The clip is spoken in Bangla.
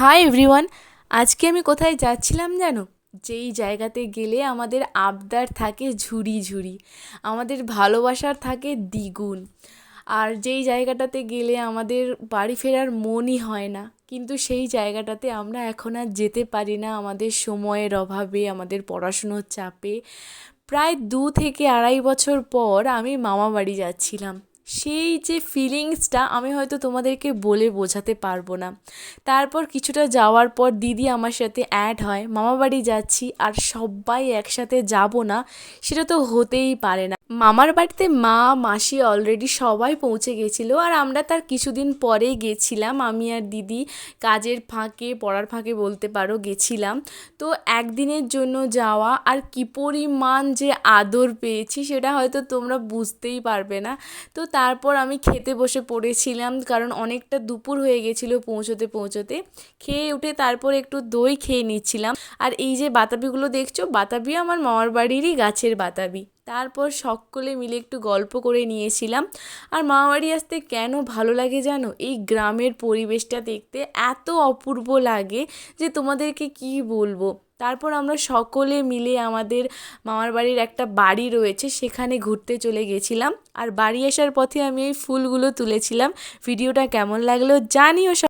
হাই এভরিওয়ান, আজকে আমি কোথায় যাচ্ছিলাম জানো? যেই জায়গাতে গেলে আমাদের আবদার থাকে ঝুড়ি ঝুড়ি, আমাদের ভালোবাসার থাকে দ্বিগুণ। আর যেই জায়গাটাতে গেলে আমাদের বাড়ি ফেরার মনই হয় না, কিন্তু সেই জায়গাটাতে আমরা এখন আর যেতে পারি না, আমাদের সময়ের অভাবে, আমাদের পড়াশুনোর চাপে। প্রায় দু থেকে আড়াই বছর পর আমি মামাবাড়ি যাচ্ছিলাম। সেই যে ফিলিংসটা আমি হয়তো তোমাদেরকে বলে বোঝাতে পারব না। তারপর কিছুটা যাওয়ার পর দিদি আমার সাথে অ্যাড হয়, মামাবাড়ি যাচ্ছি আর সবাই একসাথে যাব না। সেটা তো হতেই পারে না। মামার বাড়িতে মা, মাসি অলরেডি সবাই পৌঁছে গেছিল আর আমরা তার কিছুদিন পরেই গেছিলাম। আমি আর দিদি কাজের ফাঁকে, পড়ার ফাঁকে বলতে পারো গেছিলাম। তো একদিনের জন্য যাওয়া আর কী পরিমাণ যে আদর পেয়েছি সেটা হয়তো তোমরা বুঝতেই পারবে না। তো তারপর আমি খেতে বসে পড়েছিলাম কারণ অনেকটা দুপুর হয়ে গেছিল পৌঁছোতে পৌঁছোতে। খেয়ে উঠে তারপর একটু দই খেয়ে নিচ্ছিলাম। আর এই যে বাতাবিগুলো দেখছ, বাতাবি আমার মামার বাড়িরই গাছের বাতাবি। তারপর সকলে মিলে একটু গল্প করে নিয়েছিলাম। আর মামাবাড়ি আসতে কেন ভালো লাগে জানো? এই গ্রামের পরিবেশটা দেখতে এত অপূর্ব লাগে যে তোমাদেরকে কী বলব? তারপর আমরা সকলে মিলে আমাদের মামার বাড়ির একটা বাড়ি রয়েছে, সেখানে ঘুরতে চলে গেছিলাম। আর বাড়ি আসার পথে আমি এই ফুলগুলো তুলেছিলাম। ভিডিওটা কেমন লাগল জানিও